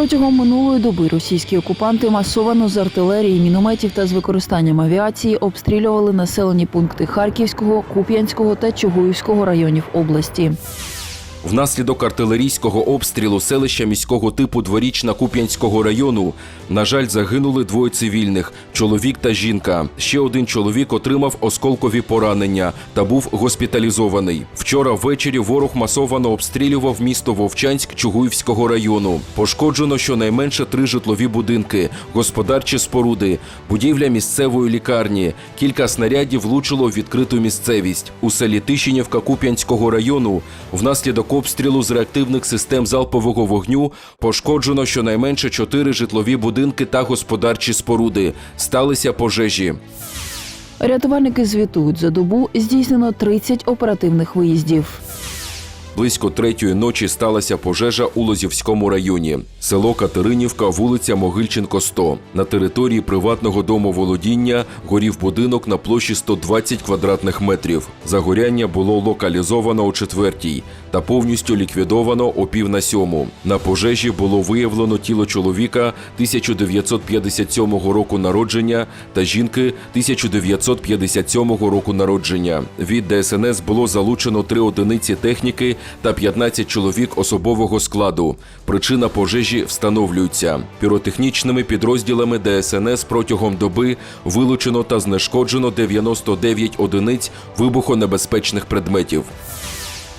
Протягом минулої доби російські окупанти масовано з артилерії, мінометів та з використанням авіації обстрілювали населені пункти Харківського, Куп'янського та Чугуївського районів області. Внаслідок артилерійського обстрілу селища міського типу Дворічна Куп'янського району, на жаль, загинули двоє цивільних чоловік та жінка. Ще один чоловік отримав осколкові поранення та був госпіталізований. Вчора ввечері ворог масовано обстрілював місто Вовчанськ Чугуївського району. Пошкоджено щонайменше три житлові будинки, господарчі споруди, будівля місцевої лікарні. Кілька снарядів влучило в відкриту місцевість. У селі Тишинівка Куп'янського району внаслідок обстрілу з реактивних систем залпового вогню пошкоджено щонайменше чотири житлові будинки та господарчі споруди. Сталися пожежі. Рятувальники звітують за добу здійснено 30 оперативних виїздів. Близько третьої ночі сталася пожежа у Лозівському районі. Село Катеринівка, вулиця Могильченко, 100. На території приватного домоволодіння горів будинок на площі 120 квадратних метрів. Загоряння було локалізовано о четвертій та повністю ліквідовано о пів на сьому. На пожежі було виявлено тіло чоловіка 1957 року народження та жінки 1957 року народження. Від ДСНС було залучено три одиниці техніки та 15 чоловік особового складу. Причина пожежі встановлюється. Піротехнічними підрозділами ДСНС протягом доби вилучено та знешкоджено 99 одиниць вибухонебезпечних предметів.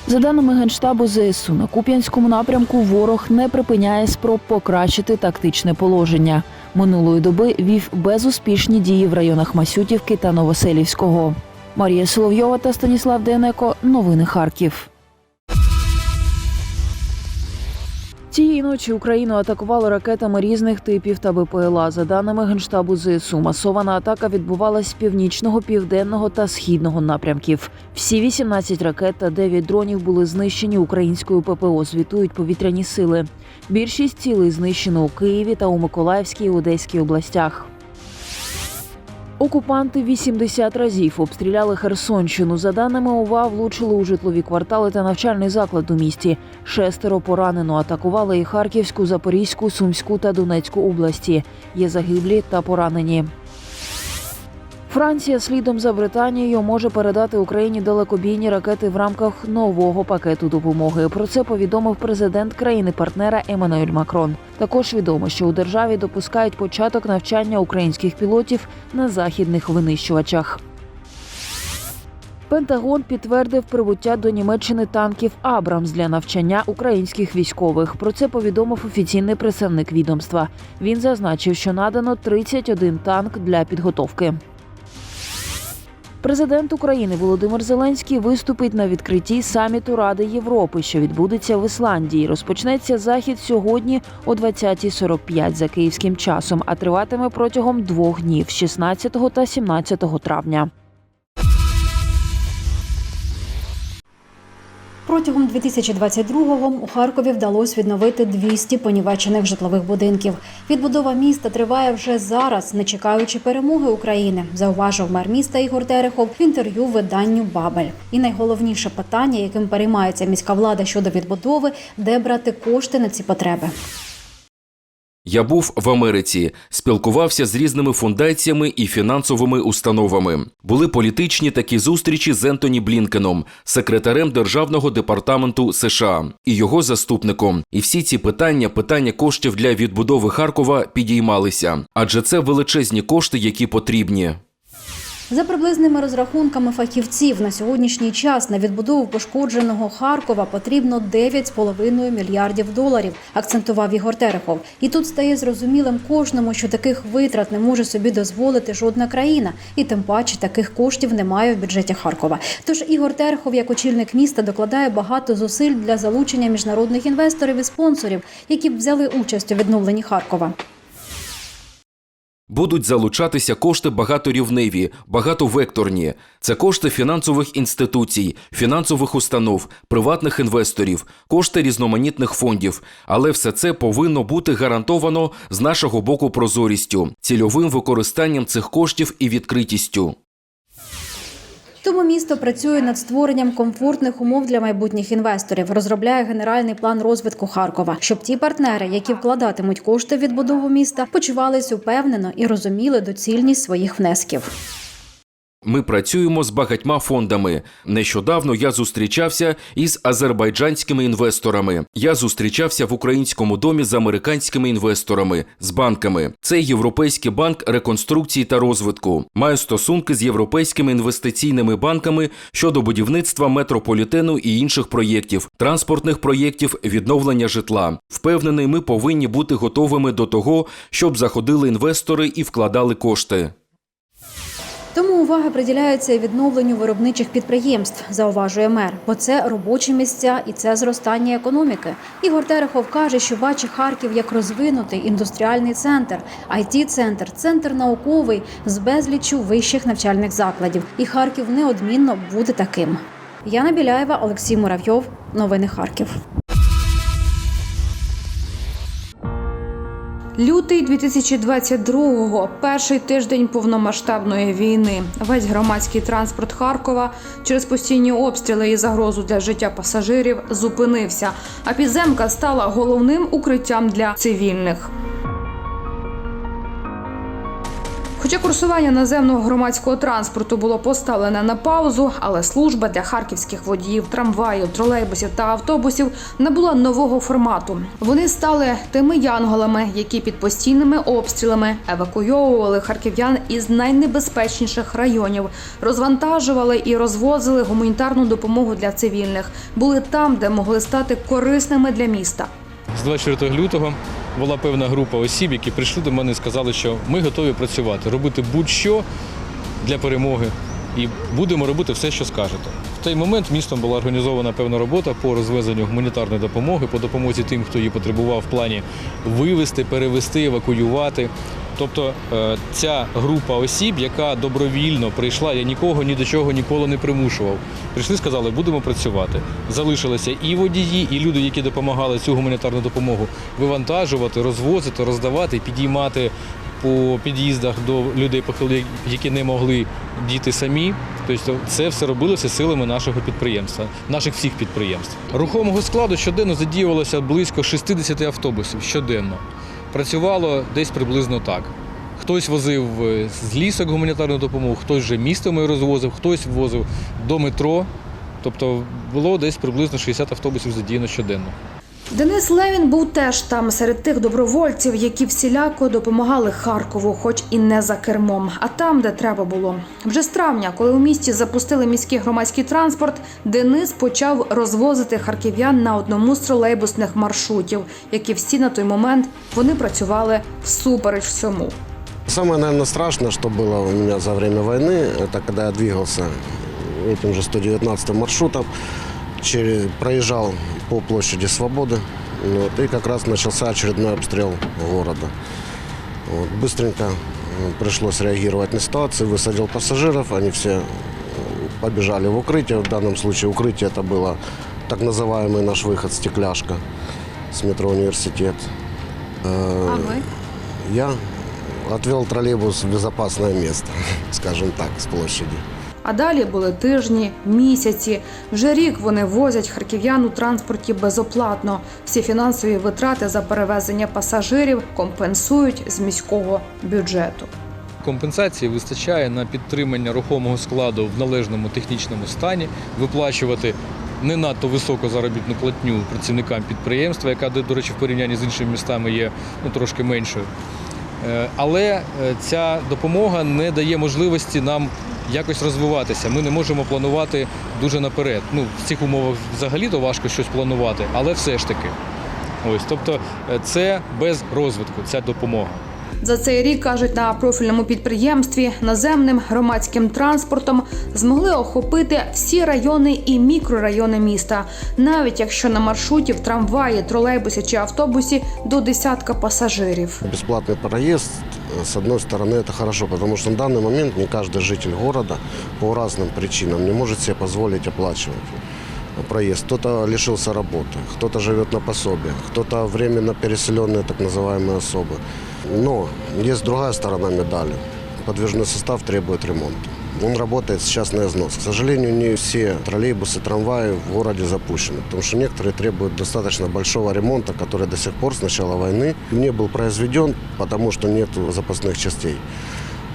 За даними Генштабу ЗСУ, на Куп'янському напрямку ворог не припиняє спроб покращити тактичне положення. Минулої доби вів безуспішні дії в районах Масютівки та Новоселівського. Марія Соловйова та Станіслав Денеко. Новини Харків. Цієї ночі Україну атакували ракетами різних типів та БПЛА. За даними Генштабу ЗСУ, масована атака відбувалась з північного, південного та східного напрямків. Всі 18 ракет та 9 дронів були знищені українською ППО. Звітують повітряні сили. Більшість цілей знищено у Києві та у Миколаївській і Одеській областях. Окупанти 80 разів обстріляли Херсонщину. За даними ОВА, влучили у житлові квартали та навчальний заклад у місті. Шестеро поранено. Атакували і Харківську, Запорізьку, Сумську та Донецьку області. Є загиблі та поранені. Франція слідом за Британією може передати Україні далекобійні ракети в рамках нового пакету допомоги. Про це повідомив президент країни-партнера Еммануель Макрон. Також відомо, що у державі допускають початок навчання українських пілотів на західних винищувачах. Пентагон підтвердив прибуття до Німеччини танків Абрамс для навчання українських військових. Про це повідомив офіційний представник відомства. Він зазначив, що надано 31 танк для підготовки. Президент України Володимир Зеленський виступить на відкритті саміту Ради Європи, що відбудеться в Ісландії. Розпочнеться захід сьогодні о 20.45 за київським часом, а триватиме протягом двох днів 16 та 17 травня. Протягом 2022-го у Харкові вдалося відновити 200 понівечених житлових будинків. Відбудова міста триває вже зараз, не чекаючи перемоги України, зауважив мер міста Ігор Терехов в інтерв'ю виданню Бабель. І найголовніше питання, яким переймається міська влада щодо відбудови, де брати кошти на ці потреби. Я був в Америці, спілкувався з різними фундаціями і фінансовими установами. Були політичні такі зустрічі з Ентоні Блінкеном, секретарем Державного департаменту США і його заступником. І всі ці питання, питання коштів для відбудови Харкова підіймалися, адже це величезні кошти, які потрібні. За приблизними розрахунками фахівців на сьогоднішній час на відбудову пошкодженого Харкова потрібно 9,5 мільярдів доларів, акцентував Ігор Терехов. І тут стає зрозумілим кожному, що таких витрат не може собі дозволити жодна країна, і тим паче таких коштів немає в бюджеті Харкова. Тож Ігор Терехов, як очільник міста, докладає багато зусиль для залучення міжнародних інвесторів і спонсорів, які б взяли участь у відновленні Харкова. Будуть залучатися кошти багаторівневі, багатовекторні. Це кошти фінансових інституцій, фінансових установ, приватних інвесторів, кошти різноманітних фондів. Але все це повинно бути гарантовано з нашого боку прозорістю, цільовим використанням цих коштів і відкритістю. Тому місто працює над створенням комфортних умов для майбутніх інвесторів, розробляє генеральний план розвитку Харкова, щоб ті партнери, які вкладатимуть кошти в відбудову міста, почувались упевнено і розуміли доцільність своїх внесків. Ми працюємо з багатьма фондами. Нещодавно я зустрічався із азербайджанськими інвесторами. Я зустрічався в українському домі з американськими інвесторами, з банками. Це Європейський банк реконструкції та розвитку. Маю стосунки з європейськими інвестиційними банками щодо будівництва метрополітену і інших проєктів, транспортних проєктів, відновлення житла. Впевнений, ми повинні бути готовими до того, щоб заходили інвестори і вкладали кошти. Тому увага приділяється відновленню виробничих підприємств, зауважує мер, бо це робочі місця і це зростання економіки. Ігор Терехов каже, що бачить Харків як розвинутий індустріальний центр, it центр центр науковий з безліччю вищих навчальних закладів. І Харків неодмінно буде таким. Яна Біляєва, Олексій Муравйов. Новини Харків. Лютий 2022-го – перший тиждень повномасштабної війни. Весь громадський транспорт Харкова через постійні обстріли і загрозу для життя пасажирів зупинився. А підземка стала головним укриттям для цивільних. Хоча курсування наземного громадського транспорту було поставлене на паузу, але служба для харківських водіїв, трамваїв, тролейбусів та автобусів набула нового формату. Вони стали тими янголами, які під постійними обстрілами евакуйовували харків'ян із найнебезпечніших районів, розвантажували і розвозили гуманітарну допомогу для цивільних. Були там, де могли стати корисними для міста. З 24 лютого була певна група осіб, які прийшли до мене і сказали, що ми готові працювати, робити будь-що для перемоги і будемо робити все, що скажете. В той момент містом була організована певна робота по розвезенню гуманітарної допомоги, по допомозі тим, хто її потребував в плані вивезти, перевезти, евакуювати. Тобто е, ця група осіб, яка добровільно прийшла, я нікого ні до чого ніколи не примушував. Прийшли, сказали, будемо працювати. Залишилися і водії, і люди, які допомагали цю гуманітарну допомогу вивантажувати, розвозити, роздавати, підіймати по під'їздах до людей похилих, які не могли діти самі. Тобто це все робилося силами нашого підприємства, наших всіх підприємств. Рухомого складу щоденно задіювалося близько 60 автобусів щоденно. Працювало десь приблизно так. Хтось возив е, з лісок гуманітарну допомогу, хтось вже містами розвозив, хтось возив до метро. Тобто було десь приблизно 60 автобусів задіяно щоденно. Денис Левін був теж там серед тих добровольців, які всіляко допомагали Харкову, хоч і не за кермом, а там, де треба було. Вже з травня, коли у місті запустили міський громадський транспорт, Денис почав розвозити харків'ян на одному з тролейбусних маршрутів, які всі на той момент вони працювали всупереч всьому. Самое, наверное, страшное, что было у меня за время войны, это когда я двигался этим же 119 маршрутом, Через, проезжал по площади Свободы, вот, и как раз начался очередной обстрел города. Вот, быстренько э, пришлось реагировать на ситуацию, высадил пассажиров, они все э, побежали в укрытие. В данном случае укрытие это было так называемый наш выход «Стекляшка» с метро «Университет». Э, я отвел троллейбус в безопасное место, скажем так, с площади. А далі були тижні, місяці. Вже рік вони возять харків'ян у транспорті безоплатно. Всі фінансові витрати за перевезення пасажирів компенсують з міського бюджету. Компенсації вистачає на підтримання рухомого складу в належному технічному стані, виплачувати не надто високу заробітну платню працівникам підприємства, яка, до речі, в порівнянні з іншими містами є ну, трошки меншою. Е, Але е, ця допомога не дає можливості нам якось розвиватися. Ми не можемо планувати дуже наперед. Ну, в цих умовах взагалі-то важко щось планувати, але все ж таки. Ось, тобто е, це без розвитку, ця допомога. За цей рік кажуть на профільному підприємстві наземним громадським транспортом змогли охопити всі райони і мікрорайони міста, навіть якщо на маршруті в трамваї, тролейбусі чи автобусі до десятка пасажирів. Бесплатный проезд, э, с одной стороны, это хорошо, потому что на данный момент не каждый житель города по разным причинам не может себе позволить оплачивать проезд. Кто-то лишился работы, кто-то живет на пособие, кто-то временно переселенные так называемые особы. Но есть другая сторона медали. Подвижной состав требует ремонта. Он работает сейчас на износ. К сожалению, не все троллейбусы, трамваи в городе запущены, потому что некоторые требуют достаточно большого ремонта, который до сих пор с начала войны не был произведен, потому что нет запасных частей.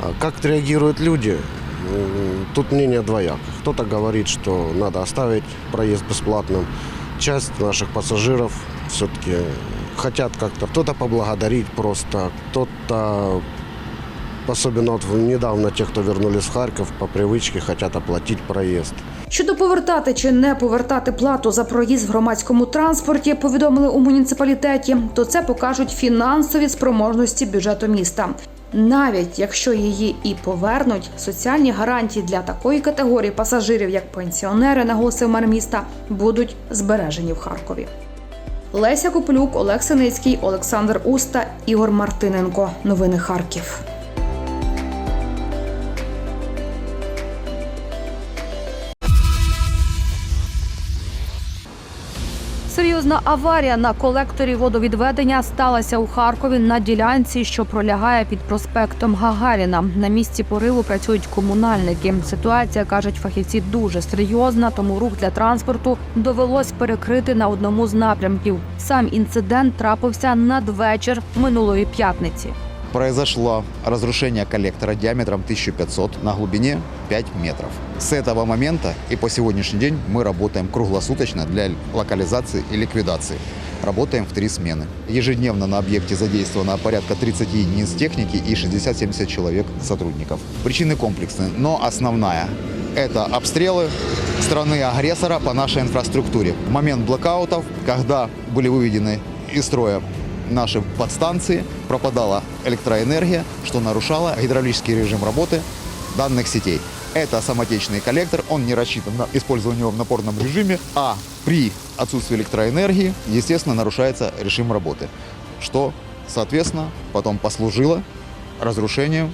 А Как реагируют люди? Тут мнение двоякое. Кто-то говорит, что надо оставить проезд бесплатным. Часть наших пассажиров все-таки хотят как-то кто-то поблагодарить просто, кто-то, особенно вот недавно те, кто вернулись в Харьков, по привычке хотят оплатить проезд. Щодо повертати чи не повертати плату за проїзд в громадському транспорті, повідомили у муніципалітеті, то це покажуть фінансові спроможності бюджету міста. Навіть якщо її і повернуть, соціальні гарантії для такої категорії пасажирів, як пенсіонери, наголосив мер міста, будуть збережені в Харкові. Леся Коплюк, Олег Синицький, Олександр Уста, Ігор Мартиненко. Новини Харків. Серйозна аварія на колекторі водовідведення сталася у Харкові на ділянці, що пролягає під проспектом Гагаріна. На місці пориву працюють комунальники. Ситуація кажуть фахівці дуже серйозна, тому рух для транспорту довелось перекрити на одному з напрямків. Сам інцидент трапився надвечір минулої п'ятниці. Произошло разрушение коллектора диаметром 1500 на глубине 5 метров. С этого момента и по сегодняшний день мы работаем круглосуточно для локализации и ликвидации. Работаем в три смены. Ежедневно на объекте задействовано порядка 30 единиц техники и 60-70 человек сотрудников. Причины комплексные, но основная – это обстрелы страны-агрессора по нашей инфраструктуре. В момент блокаутов, когда были выведены из строя наши подстанции, пропадала электроэнергия, что нарушало гидравлический режим работы данных сетей. Это самотечный коллектор, он не рассчитан на использование его в напорном режиме, а при отсутствии электроэнергии, естественно, нарушается режим работы, что, соответственно, потом послужило разрушению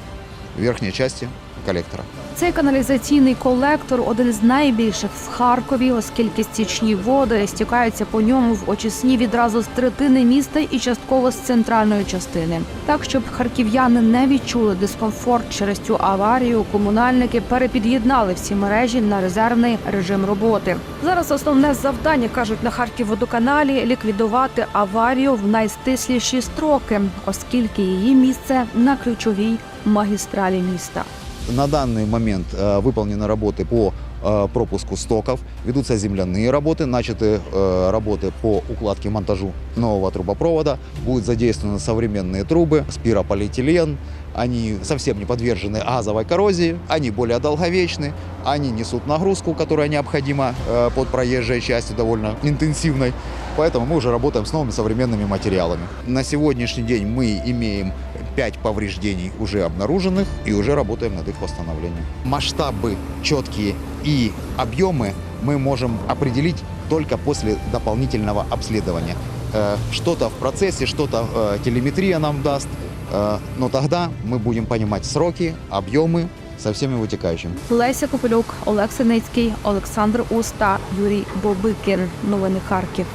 верхней части коллектора. Цей каналізаційний колектор один з найбільших в Харкові, оскільки стічні води стікаються по ньому в очисні відразу з третини міста і частково з центральної частини. Так, щоб харків'яни не відчули дискомфорт через цю аварію, комунальники перепід'єднали всі мережі на резервний режим роботи. Зараз основне завдання кажуть на Харківводоканалі ліквідувати аварію в найстисліші строки, оскільки її місце на ключовій магістралі міста. На данный момент э, выполнены работы по э, пропуску стоков, ведутся земляные работы, начаты э, работы по укладке монтажу нового трубопровода, будут задействованы современные трубы, спирополиэтилен, они совсем не подвержены газовой коррозии, они более долговечны, они несут нагрузку, которая необходима под проезжей частью довольно интенсивной, поэтому мы уже работаем с новыми современными материалами. На сегодняшний день мы имеем 5 повреждений уже обнаруженных и уже работаем над их восстановлением. Масштабы четкие и объемы мы можем определить только после дополнительного обследования. Э, Что-то в процессе, что-то э, телеметрия нам даст, э, но тогда мы будем понимать сроки, объемы со всеми вытекающими. Леся Копилюк, Олег Синицький, Олександр Уста, Юрій Бобикін. Новини Харків.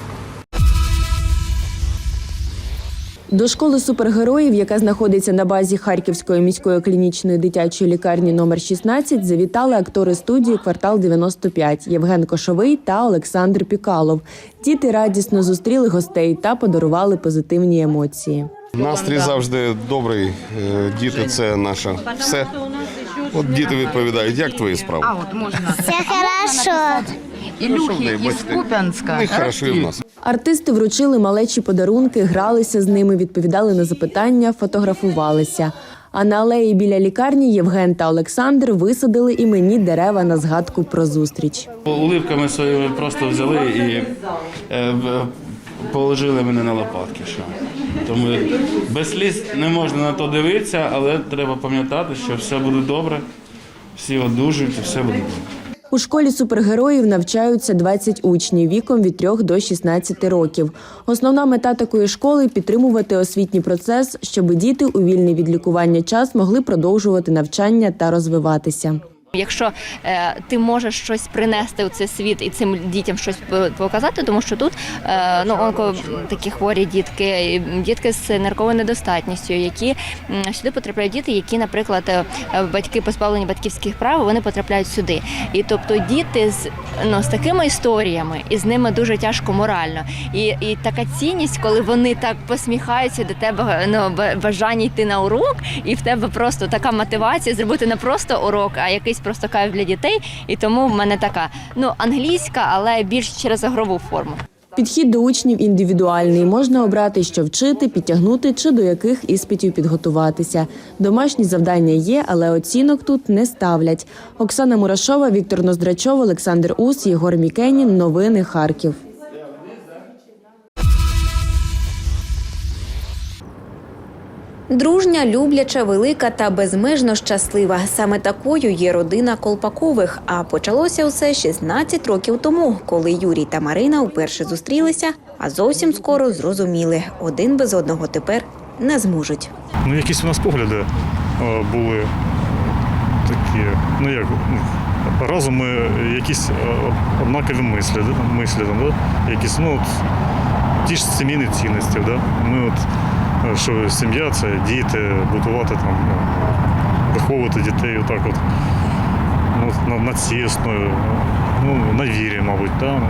До школи супергероїв, яка знаходиться на базі Харківської міської клінічної дитячої лікарні номер 16, завітали актори студії Квартал 95 Євген Кошовий та Олександр Пікалов. Діти радісно зустріли гостей та подарували позитивні емоції. Настрій завжди добрий. Е, Діти це наше все. От діти відповідають, як твої справи? Все хорошо. Ілюхи із Куп'янська. І в нас. Артисти вручили малечі подарунки, гралися з ними, відповідали на запитання, фотографувалися. А на алеї біля лікарні Євген та Олександр висадили іменні дерева на згадку про зустріч. Уливками своїми просто взяли і е, в- положили мене на лопатки. Що. Тому без сліз не можна на то дивитися, але треба пам'ятати, що все буде добре, всі одужують і все буде добре. У школі супергероїв навчаються 20 учнів віком від 3 до 16 років. Основна мета такої школи підтримувати освітній процес, щоб діти у вільний від лікування час могли продовжувати навчання та розвиватися. Якщо е, ти можеш щось принести у цей світ і цим дітям щось показати, тому що тут е, ну онко такі хворі дітки, дітки з нирковою недостатністю, які сюди потрапляють діти, які, наприклад, е, батьки позбавлені батьківських прав, вони потрапляють сюди. І тобто діти з ну з такими історіями, і з ними дуже тяжко морально. І, і така цінність, коли вони так посміхаються до тебе, ну бажання йти на урок, і в тебе просто така мотивація зробити не просто урок, а якийсь просто кайф для дітей. І тому в мене така ну англійська, але більш через ігрову форму. Підхід до учнів індивідуальний. Можна обрати, що вчити, підтягнути чи до яких іспитів підготуватися. Домашні завдання є, але оцінок тут не ставлять. Оксана Мурашова, Віктор Ноздрачов, Олександр Ус, Єгор Мікенін. Новини Харків. Дружня, любляча, велика та безмежно щаслива. Саме такою є родина Колпакових. А почалося усе 16 років тому, коли Юрій та Марина вперше зустрілися, а зовсім скоро зрозуміли, один без одного тепер не зможуть. Ну, якісь у нас погляди е, були такі, ну як, ну, разом ми якісь е, однакові мислі, мислі там, да? якісь, ну, от, ті ж сімейні цінності. Да? Ми от, е, що сім'я це діти, будувати там, ну, виховувати дітей отак от, ну, на, на цісною, ну, на вірі, мабуть, да?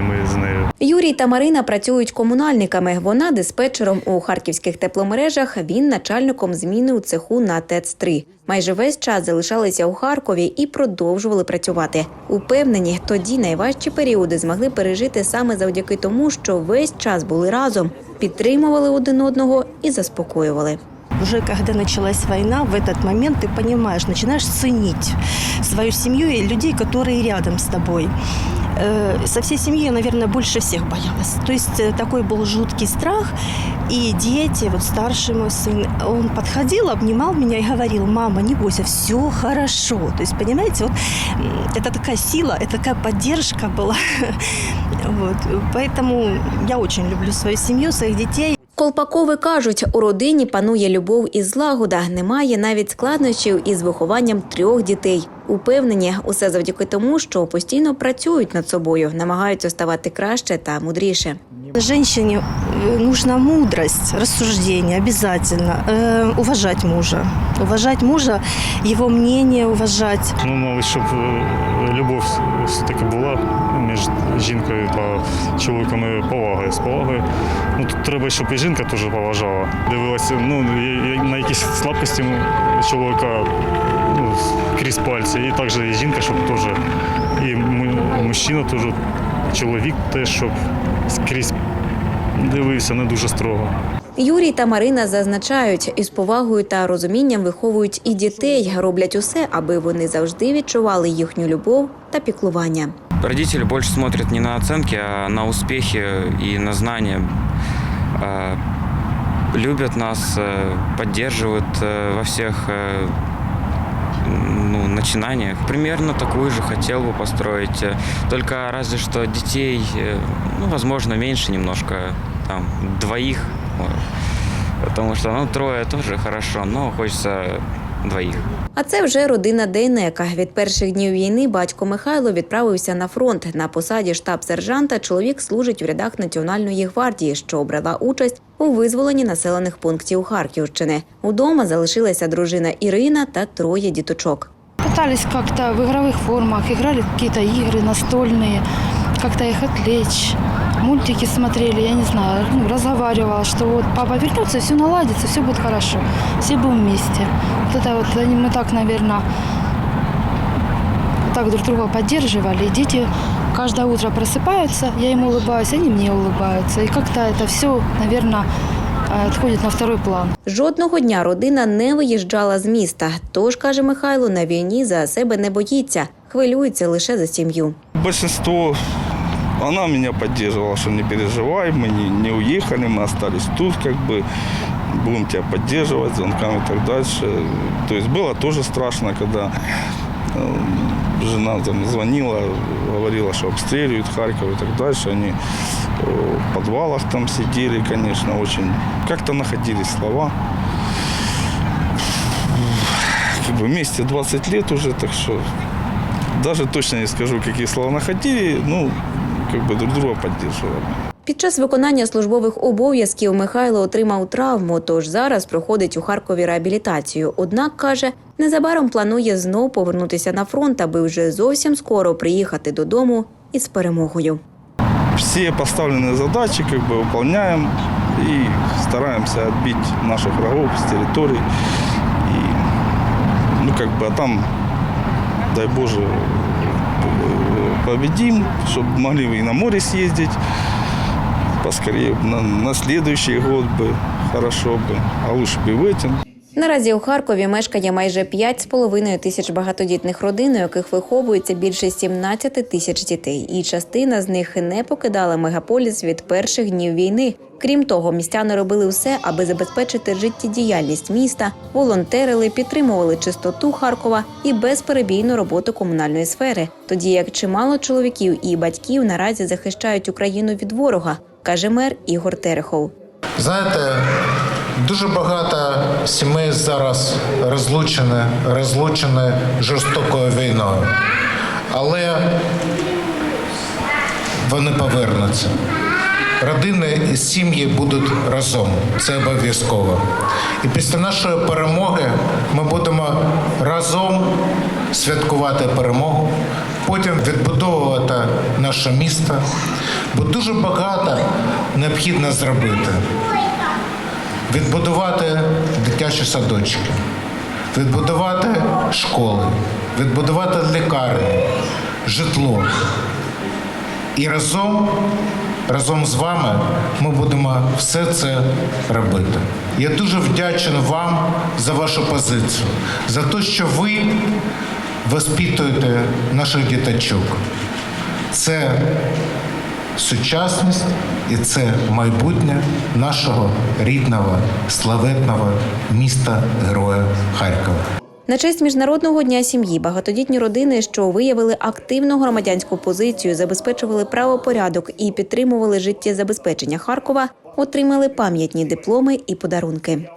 Ми з нею. Юрій та Марина працюють комунальниками. Вона диспетчером у харківських тепломережах. Він начальником зміни у цеху на ТЕЦ 3 Майже весь час залишалися у Харкові і продовжували працювати. Упевнені, тоді найважчі періоди змогли пережити саме завдяки тому, що весь час були разом, підтримували один одного і заспокоювали. Уже когда началась война, в этот момент ты понимаешь, начинаешь ценить свою семью и людей, которые рядом с тобой. Э, Со всей семьей я, наверное, больше всех боялась. То есть э, такой был жуткий страх. И дети, вот старший мой сын, он подходил, обнимал меня и говорил, мама, не бойся, все хорошо. То есть, понимаете, вот это такая сила, это такая поддержка была. Вот. Поэтому я очень люблю свою семью, своих детей. Колпакови кажуть, у родині панує любов і злагода. Немає навіть складнощів із вихованням трьох дітей. Упевнені, усе завдяки тому, що постійно працюють над собою, намагаються ставати краще та мудріше. Женщине э, нужна мудрость, рассуждение обязательно, э, уважать мужа. Уважать мужа, его мнение уважать. Ну, мабуть, щоб е, любов все-таки була між жінкою та чоловіком і повагою з повагою. Ну, тут треба, щоб і жінка теж поважала. Дивилася ну, на якісь слабкості чоловіка ну, крізь пальці. І також і жінка, щоб теж, і мужчина теж, чоловік теж, щоб скрізь дивився не дуже строго. Юрій та Марина зазначають, із повагою та розумінням виховують і дітей, роблять усе, аби вони завжди відчували їхню любов та піклування. Родители больше смотрят не на оценки, а на успехи и на знания. Э, Любят нас, э, поддерживают э, во всех э, ну, начинаниях. Примерно такую же хотел бы построить. э, Только разве что детей, э, ну, возможно, меньше немножко, там, двоих. вот. Потому что, ну, трое тоже хорошо, но хочется двоих. А це вже родина Дейнека. Від перших днів війни батько Михайло відправився на фронт. На посаді штаб-сержанта чоловік служить у рядах Національної гвардії, що брала участь у визволенні населених пунктів Харківщини. Удома залишилася дружина Ірина та троє діточок. Пытались как-то в игровых формах, играли какие-то игры настольные, как-то их отвлечь. Мультики смотрели, я не знаю, ну, разговаривала, что вот папа вернется, все наладится, все будет хорошо, все будем вместе. Вот это вот мы так, наверное, так друг друга поддерживали. И дети каждое утро просыпаются, я им улыбаюсь, они мне улыбаются. И как-то это все, наверное, отходит на второй план. Жодного дня родина не виїжджала з міста. Тож, каже Михайло, на війні за себе не боїться, хвилюється лише за сім'ю. Большинство, она меня поддерживала, что не переживай, мы не, не уехали, мы остались тут, как бы, будем тебя поддерживать звонками и так дальше. То есть было тоже страшно, когда э, Жена там звонила, говорила, что обстреливают Харьков и так дальше. Они э, в подвалах там сидели, конечно, очень... Как-то находились слова. бы вместе 20 лет уже, так что даже точно не скажу, какие слова находили, ну, как бы друг друга поддерживали. Під час виконання службових обов'язків Михайло отримав травму, тож зараз проходить у Харкові реабілітацію. Однак каже, незабаром планує знов повернутися на фронт, аби вже зовсім скоро приїхати додому із перемогою. Все поставленные задачи как бы выполняем и стараемся отбить наших врагов с территории. И, ну, как бы, а там, дай Боже, э, победим, чтобы могли и на море съездить поскорее, на, на следующий год бы, хорошо бы, а лучше бы и в этом. Наразі у Харкові мешкає майже 5,5 тисяч багатодітних родин, у яких виховується більше 17 тисяч дітей, і частина з них не покидала мегаполіс від перших днів війни. Крім того, містяни робили все, аби забезпечити життєдіяльність міста, волонтерили, підтримували чистоту Харкова і безперебійну роботу комунальної сфери. Тоді як чимало чоловіків і батьків наразі захищають Україну від ворога, каже мер Ігор Терехов. Знаєте, дуже багато сімей зараз розлучені, розлучені жорстокою війною. Але вони повернуться. Родини і сім'ї будуть разом. Це обов'язково. І після нашої перемоги ми будемо разом святкувати перемогу, потім відбудовувати наше місто, бо дуже багато необхідно зробити. Відбудувати дитячі садочки, відбудувати школи, відбудувати лікарні, житло. І разом, разом з вами ми будемо все це робити. Я дуже вдячен вам за вашу позицію, за те, що ви воспитуєте наших діточок. Це сучасність і це майбутнє нашого рідного, славетного міста Героя Харкова. На честь міжнародного дня сім'ї багатодітні родини, що виявили активну громадянську позицію, забезпечували правопорядок і підтримували життєзабезпечення Харкова, отримали пам'ятні дипломи і подарунки.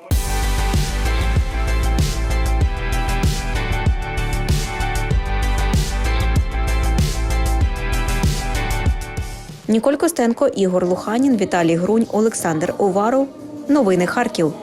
Ніколь Костенко, Ігор Луханін, Віталій Грунь, Олександр Оваров. Новини Харків.